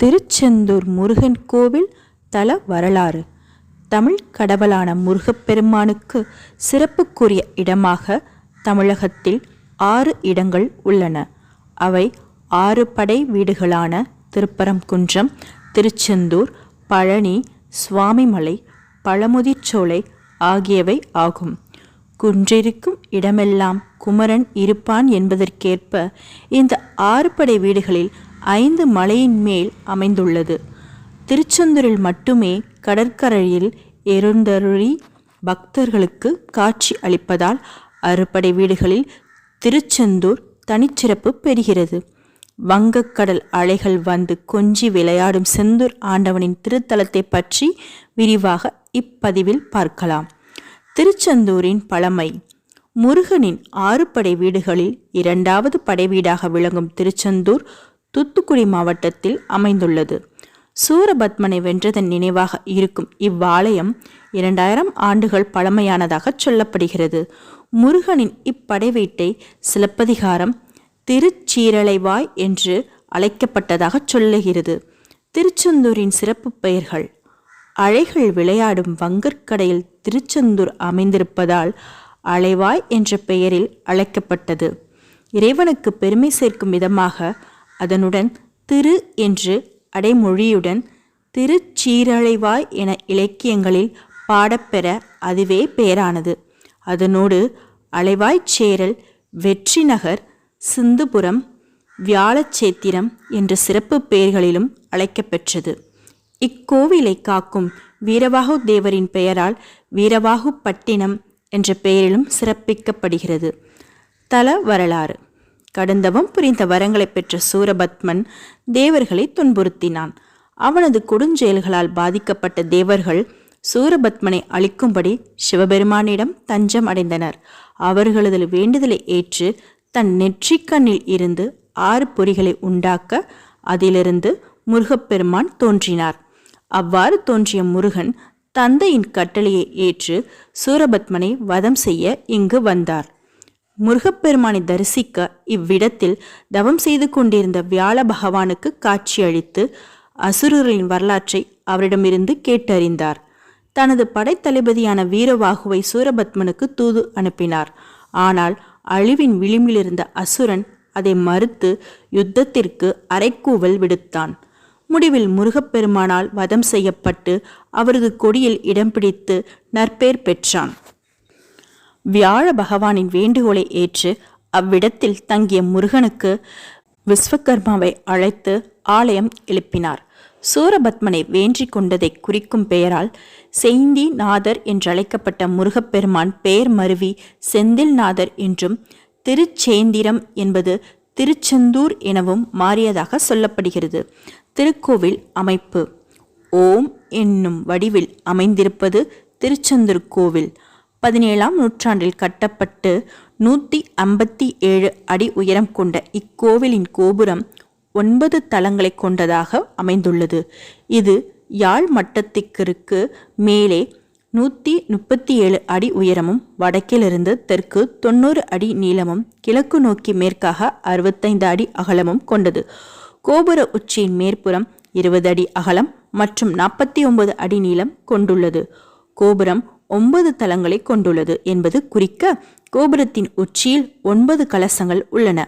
திருச்செந்தூர் முருகன் கோவில் தல வரலாறு. தமிழ் கடவுளான முருகப்பெருமானுக்கு சிறப்புக்குரிய இடமாக தமிழகத்தில் ஆறு இடங்கள் உள்ளன. அவை ஆறு படை வீடுகளான திருப்பரங்குன்றம் திருச்செந்தூர் பழனி சுவாமிமலை பழமுதிர்ச்சோலை ஆகியவை ஆகும். குன்றிருக்கும் இடமெல்லாம் குமரன் இருப்பான் என்பதற்கேற்ப இந்த ஆறு படை வீடுகளில் ஐந்து மலையின் மேல் அமைந்துள்ளது. திருச்செந்தூரில் மட்டுமே கடற்கரையில் எருந்தருளி பக்தர்களுக்கு காட்சி அளிப்பதால் அறுபடை வீடுகளில் திருச்செந்தூர் தனிச்சிறப்பு பெறுகிறது. வங்கக்கடல் அலைகள் வந்து கொஞ்சி விளையாடும் செந்தூர் ஆண்டவனின் திருத்தலத்தை பற்றி விரிவாக இப்பதிவில் பார்க்கலாம். திருச்செந்தூரின் பழமை. முருகனின் ஆறு படை வீடுகளில் இரண்டாவது படை வீடாக விளங்கும் திருச்செந்தூர் தூத்துக்குடி மாவட்டத்தில் அமைந்துள்ளது. சூரபத்மனை வென்றதன் நினைவாக இருக்கும் இவ்வாலயம் இரண்டாயிரம் ஆண்டுகள் பழமையானதாக சொல்லப்படுகிறது. முருகனின் இப்படை வீட்டை சிலப்பதிகாரம் திருச்சீரலைவாய் என்று அழைக்கப்பட்டதாக சொல்லுகிறது. திருச்செந்தூரின் சிறப்பு பெயர்கள் அலைகள் விளையாடும் வங்கற்கடையில் திருச்செந்தூர் அமைந்திருப்பதால் அலைவாய் என்ற பெயரில் அழைக்கப்பட்டது. இறைவனுக்கு பெருமை சேர்க்கும் விதமாக அதனுடன் திரு என்று அடைமொழியுடன் திருச்சீரழைவாய் என இலக்கியங்களில் பாடப்பெற அதுவே பெயரானது. அதனோடு அலைவாய்ச்சேரல் வெற்றி நகர் சிந்துபுரம் வியாழச்சேத்திரம் என்ற சிறப்பு பெயர்களிலும் அழைக்கப்பெற்றது. இக்கோவிலை காக்கும் வீரவாகு தேவரின் பெயரால் வீரவாகு பட்டினம் என்ற பெயரிலும் சிறப்பிக்கப்படுகிறது. தல வரலாறு. கடந்தவம் புரிந்த வரங்களை பெற்ற சூரபத்மன் தேவர்களை துன்புறுத்தினான். அவனது கொடுஞ்செயல்களால் பாதிக்கப்பட்ட தேவர்கள் சூரபத்மனை அழிக்கும்படி சிவபெருமானிடம் தஞ்சம் அடைந்தனர். அவர்களது வேண்டுதலை ஏற்று தன் நெற்றிக்கண்ணில் இருந்து ஆறு பொறிகளை உண்டாக்க அதிலிருந்து முருகப்பெருமான் தோன்றினார். அவ்வாறு தோன்றிய முருகன் தந்தையின் கட்டளையை ஏற்று சூரபத்மனை வதம் செய்ய இங்கு வந்தார். முருகப்பெருமானை தரிசிக்க இவ்விடத்தில் தவம் செய்து கொண்டிருந்த வியாழ பகவானுக்கு காட்சியளித்து அசுரர்களின் வரலாற்றை அவரிடமிருந்து கேட்டறிந்தார். தனது படைத்தளபதியான வீரவாகுவை சூரபத்மனுக்கு தூது அனுப்பினார். ஆனால் அழிவின் விளிம்பிலிருந்த அசுரன் அதை மறுத்து யுத்தத்திற்கு அரைக்கூவல் விடுத்தான். முடிவில் முருகப்பெருமானால் வதம் செய்யப்பட்டு அவரது கொடியில் இடம் பிடித்து நற்பேர் பெற்றான். வியாழ பகவானின் வேண்டுகோளை ஏற்று அவ்விடத்தில் தங்கிய முருகனுக்கு விஸ்வகர்மாவை அழைத்து ஆலயம் எழுப்பினார். சூரபத்மனை வேண்டி கொண்டதை குறிக்கும் பெயரால் செய்தி நாதர் என்றழைக்கப்பட்ட முருகப்பெருமான் பெயர் மருவி செந்தில் நாதர் என்றும் திருச்சேந்திரம் என்பது திருச்செந்தூர் எனவும் மாறியதாக சொல்லப்படுகிறது. திருக்கோவில் அமைப்பு. ஓம் என்னும் வடிவில் அமைந்திருப்பது திருச்செந்தூர் கோவில். பதினேழாம் நூற்றாண்டில் கட்டப்பட்டு நூற்றி ஐம்பத்தி ஏழு அடி உயரம் கொண்ட இக்கோவிலின் கோபுரம் ஒன்பது தளங்களை கொண்டதாக அமைந்துள்ளது. இது யாழ் மட்டத்திற்கு மேலே நூற்றி முப்பத்தி ஏழு அடி உயரமும் வடக்கிலிருந்து தெற்கு தொண்ணூறு அடி நீளமும் கிழக்கு நோக்கி மேற்காக அறுபத்தைந்து அடி அகலமும் கொண்டது. கோபுர உச்சியின் மேற்புறம் இருபது அடி அகலம் மற்றும் நாற்பத்தி ஒன்பது அடி நீளம் கொண்டுள்ளது. கோபுரம் ஒன்பது தளங்களை கொண்டுள்ளது என்பது குறிக்க கோபுரத்தின் உச்சியில் ஒன்பது கலசங்கள் உள்ளன.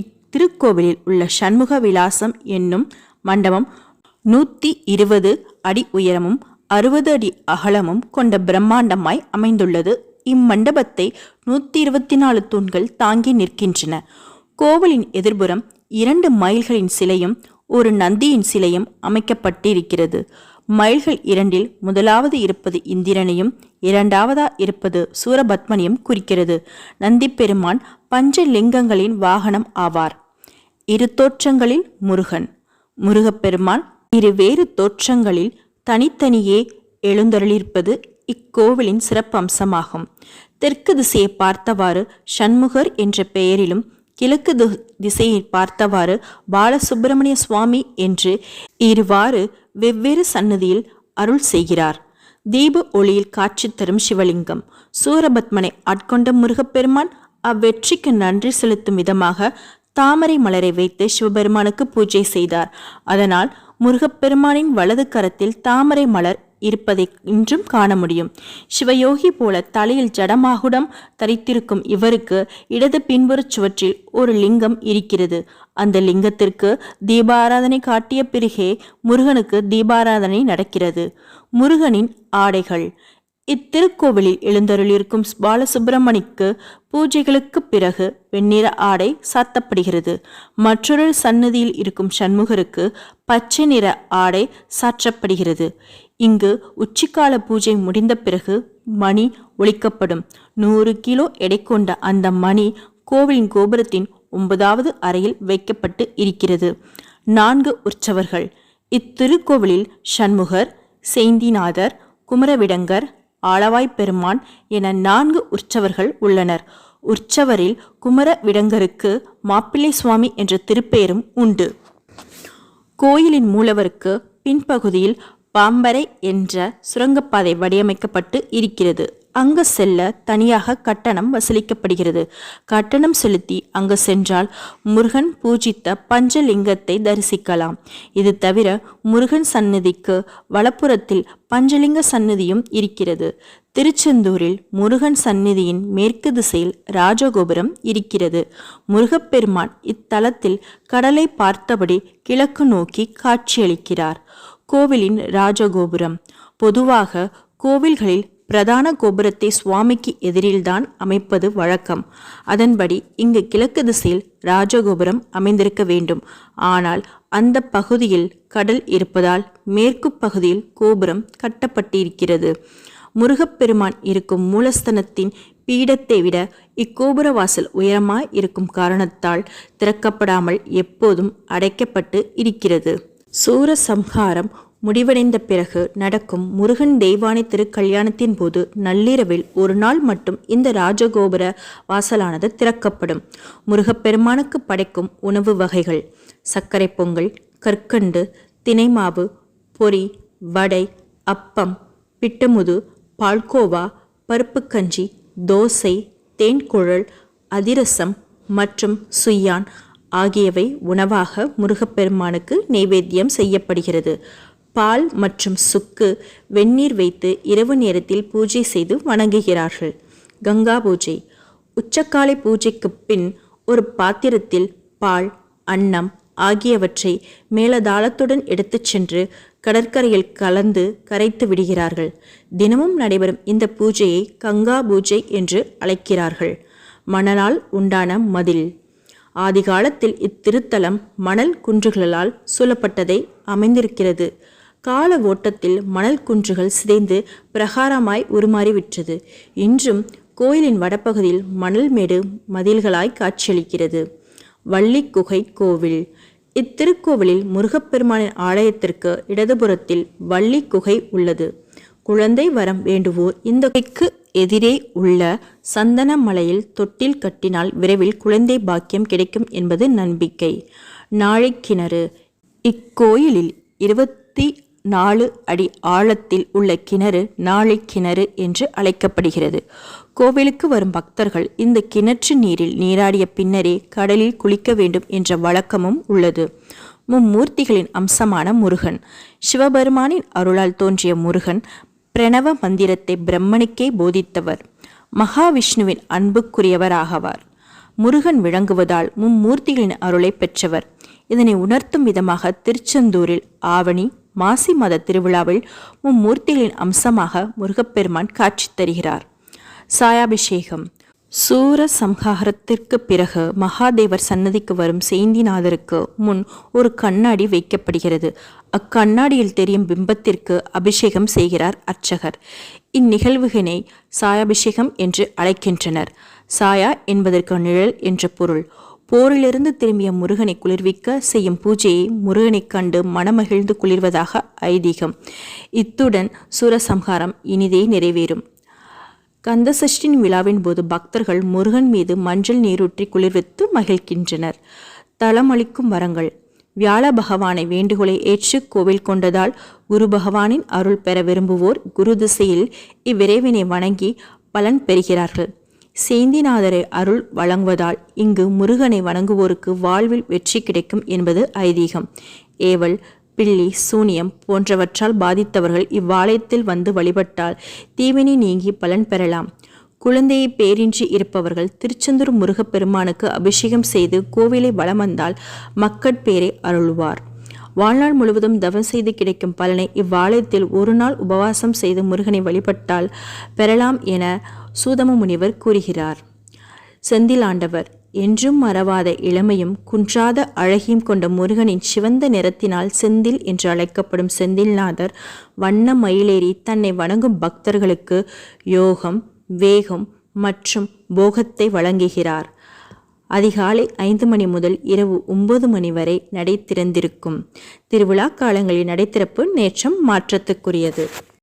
இத்திருக்கோவிலில் உள்ள சண்முக விலாசம் என்னும் மண்டபம் நூற்றி இருபது அடி உயரமும் அறுபது அடி அகலமும் கொண்ட பிரம்மாண்டமாய் அமைந்துள்ளது. இம்மண்டபத்தை நூற்றி இருபத்தி நாலு தூண்கள் தாங்கி நிற்கின்றன. கோவிலின் எதிர்புறம் இரண்டு மயில்களின் சிலையும் ஒரு நந்தியின் சிலையும் அமைக்கப்பட்டிருக்கிறது. மயில்கள் இரண்டில் முதலாவது இருப்பது இந்திரனையும் இரண்டாவதா இருப்பது சூரபத்மனையும் குறிக்கிறது. நந்தி பெருமான் பஞ்சலிங்கங்களின் வாகனம் ஆவார். இரு தோற்றங்களில் முருகன். முருகப்பெருமான் இரு வேறு தோற்றங்களில் தனித்தனியே எழுந்தருளிருப்பது இக்கோவிலின் சிறப்பம்சமாகும். தெற்கு திசையை பார்த்தவாறு சண்முகர் என்ற பெயரிலும் கிழக்கு திசையை பார்த்தவாறு பாலசுப்பிரமணிய சுவாமி என்று இருவாறு வெவ்வேறு சன்னதியில் அருள் செய்கிறார். தீப ஒளியில் காட்சி தரும் சிவலிங்கம். சூரபத்மனை ஆட்கொண்ட முருகப்பெருமான் அவ்வெற்றிக்கு நன்றி செலுத்தும் விதமாக தாமரை மலரை வைத்து சிவபெருமானுக்கு பூஜை செய்தார். அதனால் முருகப்பெருமானின் வலது கரத்தில் தாமரை மலர் இருப்பதை இன்றும் காண முடியும். சிவயோகி போல தலையில் ஜடமாகுடம் தரித்திருக்கும் இவருக்கு இடது பின்புறச் சுவற்றில் ஒரு லிங்கம் இருக்கிறது. அந்த லிங்கத்திற்கு தீபாராதனை காட்டிய பிறகே முருகனுக்கு தீபாராதனை நடக்கிறது. முருகனின் ஆடைகள். இத்திருக்கோவிலில் எழுந்தருளிருக்கும் பாலசுப்பிரமணிக்கு பூஜைகளுக்கு பிறகு வெண்ணிற ஆடை சாத்தப்படுகிறது. மற்றொரு சன்னதியில் இருக்கும் சண்முகருக்கு பச்சை நிற ஆடை சாற்றப்படுகிறது. இங்கு உச்சிக்கால பூஜை முடிந்த பிறகு மணி ஒழிக்கப்படும். நூறு கிலோ எடை கொண்ட அந்த மணி கோவிலின் கோபுரத்தின் ஒன்பதாவது அறையில் வைக்கப்பட்டு இருக்கிறது. நான்கு உற்சவர்கள். இத்திருக்கோவிலில் சண்முகர் செய்திநாதர் குமரவிடங்கர் ஆளவாய் பெருமான் என நான்கு உற்சவர்கள் உள்ளனர். உற்சவரில் குமர விடங்கருக்கு மாப்பிள்ளை சுவாமி என்ற திருப்பெயரும் உண்டு. கோயிலின் மூலவருக்கு பின்பகுதியில் பாம்பரை என்ற சுரங்கப்பாதை வடிவமைக்கப்பட்டு இருக்கிறது. அங்கு செல்ல தனியாக கட்டணம் வசூலிக்கப்படுகிறது. கட்டணம் செலுத்தி அங்கு சென்றால் முருகன் பூஜித்த பஞ்சலிங்கத்தை தரிசிக்கலாம். இது தவிர முருகன் சந்நிதிக்கு வலப்புறத்தில் பஞ்சலிங்க சந்நிதியும் இருக்கிறது. திருச்செந்தூரில் முருகன் சந்நிதியின் மேற்கு திசையில் ராஜகோபுரம் இருக்கிறது. முருகப்பெருமான் இத்தலத்தில் கடலை பார்த்தபடி கிழக்கு நோக்கி காட்சியளிக்கிறார். கோவிலின் ராஜகோபுரம். பொதுவாக கோவில்களில் பிரதான கோபுரத்தை சுவாமிக்கு எதிரில்தான் அமைப்பது வழக்கம். அதன்படி இங்கு கிழக்கு திசையில் ராஜகோபுரம் அமைந்திருக்க வேண்டும். ஆனால் அந்த பகுதியில் கடல் இருப்பதால் மேற்கு பகுதியில் கோபுரம் கட்டப்பட்டிருக்கிறது. முருகப்பெருமான் இருக்கும் மூலஸ்தனத்தின் பீடத்தை விட இக்கோபுர வாசல் உயரமாய் இருக்கும் காரணத்தால் திறக்கப்படாமல் எப்போதும் அடைக்கப்பட்டு இருக்கிறது. சூரசம்ஹாரம் முடிவடைந்த பிறகு நடக்கும் முருகன் தெய்வானை திருக்கல்யாணத்தின் போது நள்ளிரவில் ஒரு நாள் மட்டும் இந்த ராஜகோபுர வாசலானது திறக்கப்படும். முருகப்பெருமானுக்கு படைக்கும் உணவு வகைகள் சர்க்கரை பொங்கல் கற்கண்டு தினைமாவு பொரி வடை அப்பம் பிட்டமுது பால்கோவா பருப்பு கஞ்சி தோசை தேன்குழல் அதிரசம் மற்றும் சுய்யான் ஆகியவை உணவாக முருகப்பெருமானுக்கு நைவேத்தியம் செய்யப்படுகிறது. பால் மற்றும் சுக்கு வெந்நீர் வைத்து இரவு நேரத்தில் பூஜை செய்து வணங்குகிறார்கள். கங்கா பூஜை. உச்சக்காலை பூஜைக்கு பின் ஒரு பாத்திரத்தில் பால் அன்னம் ஆகியவற்றை மேலதாளத்துடன் எடுத்துச் சென்று கடற்கரையில் கலந்து கரைத்து விடுகிறார்கள். தினமும் நடைபெறும் இந்த பூஜையை கங்கா பூஜை என்று அழைக்கிறார்கள். மணலால் உண்டான மதில். ஆதிகாலத்தில் இத்திருத்தலம் மணல் குன்றுகளால் சூழப்பட்டதை அமைந்திருக்கிறது. கால ஓட்டத்தில் மணல் குன்றுகள் சிதைந்து பிரகாரமாய் உருமாறிவிட்டது. இன்றும் கோயிலின் வடபகுதியில் மணல் மேடு மதில்களாய் காட்சியளிக்கிறது. வள்ளி குகை கோவில். இத்திருக்கோவிலில் முருகப்பெருமானின் ஆலயத்திற்கு இடதுபுறத்தில் வள்ளி குகை உள்ளது. குழந்தை வரம் வேண்டுவோர் இந்த குகைக்கு எதிரே உள்ள சந்தன மலையில் தொட்டில் கட்டினால் விரைவில் குழந்தை பாக்கியம் கிடைக்கும் என்பது நம்பிக்கை. நாழைக்கிணறு. இக்கோயிலில் இருபத்தி நாலு அடி ஆழத்தில் உள்ள கிணறு நாளை கிணறு என்று அழைக்கப்படுகிறது. கோவிலுக்கு வரும் பக்தர்கள் இந்த கிணற்று நீரில் நீராடிய பின்னரே கடலில் குளிக்க வேண்டும் என்ற வழக்கமும் உள்ளது. மும்மூர்த்திகளின் அம்சமான முருகன். சிவபெருமானின் அருளால் தோன்றிய முருகன் பிரணவ மந்திரத்தை பிரம்மனுக்கே போதித்தவர். மகாவிஷ்ணுவின் அன்புக்குரியவராகவார். முருகன் விளங்குவதால் மும்மூர்த்திகளின் அருளை பெற்றவர். இதனை உணர்த்தும் விதமாக திருச்செந்தூரில் ஆவணி மாசி மாத திருவிழாவில் மும்மூர்த்திகளின் அம்சமாக முருகப்பெருமான் காட்சி தருகிறார். சாயாபிஷேகம். சூர சம்ஹாரத்திற்கு பிறகு மகாதேவர் சன்னதிக்கு வரும் சேந்திநாதருக்கு முன் ஒரு கண்ணாடி வைக்கப்படுகிறது. அக்கண்ணாடியில் தெரியும் பிம்பத்திற்கு அபிஷேகம் செய்கிறார் அர்ச்சகர். இந்நிகழ்வுகினை சாயாபிஷேகம் என்று அழைக்கின்றனர். சாயா என்பதற்கு நிழல் என்ற பொருள். போரிலிருந்து திரும்பிய முருகனை குளிர்விக்க செய்யும் பூஜையை முருகனைக் கண்டு மனமகிழ்ந்து குளிர்வதாக ஐதீகம். இத்துடன் சூரசம்ஹாரம் இனிதே நிறைவேறும். கந்தசஷ்டின் விழாவின் போது பக்தர்கள் முருகன் மீது மஞ்சள் நீரூற்றி குளிர்வித்து மகிழ்கின்றனர். தளமளிக்கும் வரங்கள். வியாழ பகவானை வேண்டுகோளை ஏற்று கோவில் கொண்டதால் குரு பகவானின் அருள் பெற விரும்புவோர் குரு திசையில் இவ்விரைவினை வணங்கி பலன் பெறுகிறார்கள். சேந்திநாதரை அருள் வழங்குவதால் இங்கு முருகனை வணங்குவோருக்கு வாழ்வில் வெற்றி கிடைக்கும் என்பது ஐதீகம். ஏவல் பில்லி சூனியம் போன்றவற்றால் பாதித்தவர்கள் இவ்வாலயத்தில் வந்து வழிபட்டால் தீவினை நீங்கி பலன் பெறலாம். குழந்தையை பேரின்றி இருப்பவர்கள் திருச்செந்தூர் முருகப்பெருமானுக்கு அபிஷேகம் செய்து கோவிலை வலம் வந்தால் மக்கட்பேரை அருள்வார். வாழ்நாள் முழுவதும் தவம் செய்து கிடைக்கும் பலனை இவ்வாலயத்தில் ஒரு நாள் உபவாசம் செய்து முருகனை வழிபட்டால் பெறலாம் என சூதம முனிவர் கூறுகிறார். செந்தில் ஆண்டவர் என்றும் மறவாத இளமையும் குன்றாத அழகியும் கொண்ட முருகனின் சிவந்த நிறத்தினால் செந்தில் என்று அழைக்கப்படும் செந்தில்நாதர் வண்ண மயிலேறி தன்னை வணங்கும் பக்தர்களுக்கு யோகம் வேகம் மற்றும் போகத்தை வழங்குகிறார். அதிகாலை ஐந்து மணி முதல் இரவு ஒன்பது மணி வரை நடை திறந்திருக்கும் திருவிழா காலங்களில் நடைத்திறப்பு நேற்றம் மாற்றத்துக்குரியது.